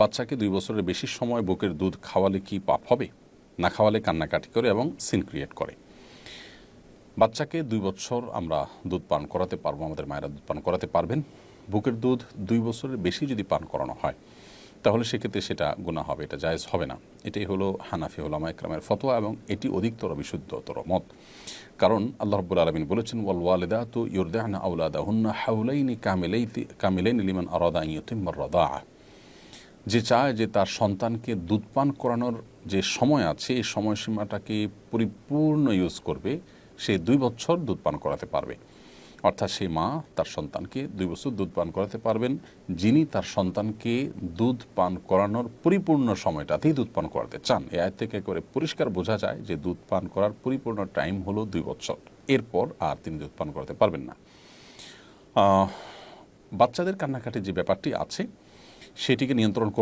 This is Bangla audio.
বাচ্চাকে দুই বছরের বেশি সময় বুকের দুধ খাওয়ালে কি পাপ হবে? না খাওয়ালে কান্নাকাটি করে এবং সিন ক্রিয়েট করে। বাচ্চাকে দুই বছর আমরা দুধ পান করাতে পারব, আমাদের মায়েরা দুধ পান করাতে পারবেন। বুকের দুধ দুই বছরের বেশি যদি পান করানো হয়, তাহলে সেক্ষেত্রে সেটা গুণা হবে, এটা জায়েজ হবে না। এটাই হলো হানাফি ওলামা একরামের ফতোয়া এবং এটি অধিকতর বিশুদ্ধতর মত। কারণ আল্লাহ রব্বুল আলমিন বলেছেন, ওয়াল ওয়ালেদা তো ইউরদাহনা আউলাদা হুন্না হাউলাইনি কামিলাইতি, কামিলাইন লিমান আরাদা ইয়তিম্মর রদা যে চায় যে তার সন্তানকে দুধ পান করানোর যে সময় আছে, এই সময়সীমাটাকে পরিপূর্ণ ইউজ করবে, সে দুই বছর দুধ পান করাতে পারবে। অর্থাৎ সেই মা তার সন্তানকে দুই বছর দুধ পান করাতে পারবেন, যিনি তার সন্তানকে দুধ পান করানোর পরিপূর্ণ সময়টাতেই দুধ পান করাতে চান। এ আয় থেকে করে পরিষ্কার বোঝা যায় যে দুধ পান করার পরিপূর্ণ টাইম হলো দুই বছর। এরপর আর তিনি দুধ পান করাতে পারবেন না। বাচ্চাদের কান্নাকাটির যে ব্যাপারটি আছে সেটিকে নিয়ন্ত্রণ